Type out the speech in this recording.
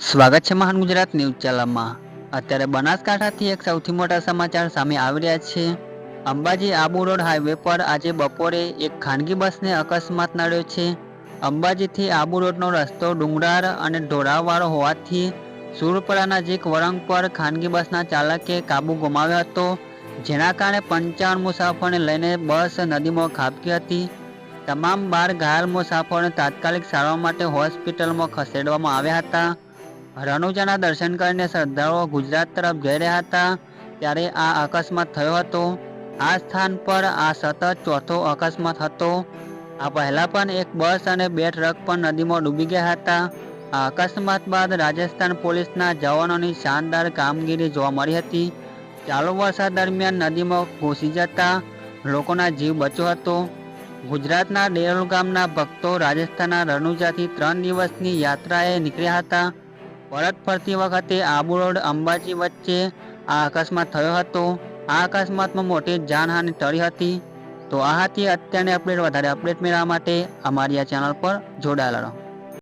સ્વાગત છે મહાન ગુજરાત ન્યૂઝ ચેનલમાં. અત્યારે બનાસકાંઠાથી એક સૌથી મોટા સમાચાર સામે આવી રહ્યા છે. અંબાજી આબુ રોડ હાઈવે પર આજે બપોરે એક ખાનગી બસને અકસ્માત નડ્યો છે. અંબાજીથી આબુ રોડનો રસ્તો ડુંગરાળ અને ઢોળાવવાળો હોવાથી સુરપરા નજીક વરંગ પર ખાનગી બસના ચાલકે કાબુ ગુમાવ્યો હતો. જેના કારણે પંચાવન મુસાફરોને લઈને બસ નદીમાં ખાબકી હતી. તમામ બાર ઘાયલ મુસાફરોને તાત્કાલિક સારવાર માટે હોસ્પિટલમાં ખસેડવામાં આવ્યા હતા. રણુજાના દર્શન કરીને શ્રદ્ધાળુઓ ગુજરાત તરફ જઈ રહ્યા હતા, ત્યારે આ અકસ્માત થયો હતો. આ સ્થાન પર આ સતત ચોથો અકસ્માત હતો. આ પહેલા પણ એક બસ અને બે ટ્રક પણ નદીમાં ડૂબી ગયા હતા. આ અકસ્માત બાદ રાજસ્થાન પોલીસના જવાનોની શાનદાર કામગીરી જોવા મળી હતી. ચાલુ વરસાદ દરમિયાન નદીમાં ઘૂસી જતા લોકોના જીવ બચ્યો હતો. ગુજરાતના ડેરોલ ગામના ભક્તો રાજસ્થાનના રણુજાથી ત્રણ દિવસની યાત્રાએ નીકળ્યા હતા. પરત ફરતી વખતે આબુ રોડ અંબાજી વચ્ચે આ અકસ્માત થયો હતો. આ અકસ્માતમાં મોટી જાનહાનિ ટળી હતી. તો આ હતી અત્યારની અપડેટ વધારે અપડેટ મેળવવા માટે અમારી આ ચેનલ પર જોડાયેલા રહો.